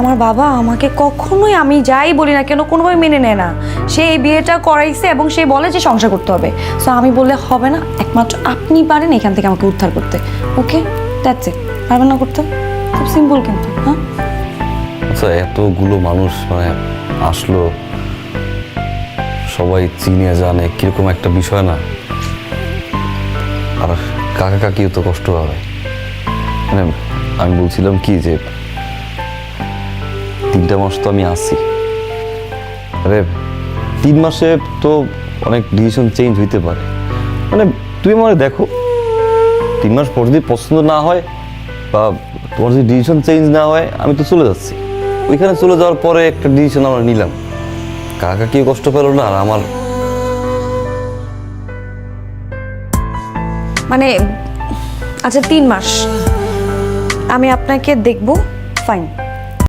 আমার বাবা আমাকে কখনোই আমি যাই বলি না কেন, কোনোভাবে মেনে নেয় না। সে এই বিয়েটা করাইছে এবং সে বলে যে সংসার করতে হবে। সো আমি বললে হবে না, একমাত্র আপনি পারেন এখান থেকে আমাকে উদ্ধার করতে। ওকে দ্যাটস ইট পারবেন না করতে? খুব সিম্পল কিন্তু হ্যাঁ? আচ্ছা এতগুলো মানুষ মানে আসলো, সবাই চিনে জানে, কীরকম একটা বিষয় না? আর কাকা কাকিও তো কষ্ট হবে। মানে আমি বলছিলাম কি যে তিনটা মাস তো আমি আসি আরে, তিন মাসে তো অনেক ডিসিশন চেঞ্জ হইতে পারে। মানে তুই আমার দেখো, তিন মাস পর যদি পছন্দ না হয় বা তোমার যদি ডিসিশন চেঞ্জ না হয়, আমি তো চলে যাচ্ছি। ওইখানে চলে যাওয়ার পরে একটা ডিসিশন আমরা নিলাম। কাকা কি কষ্ট পেল না আর আমার। মানে আচ্ছা তিন মাস। আমি আপনাকে দেখব ফাইন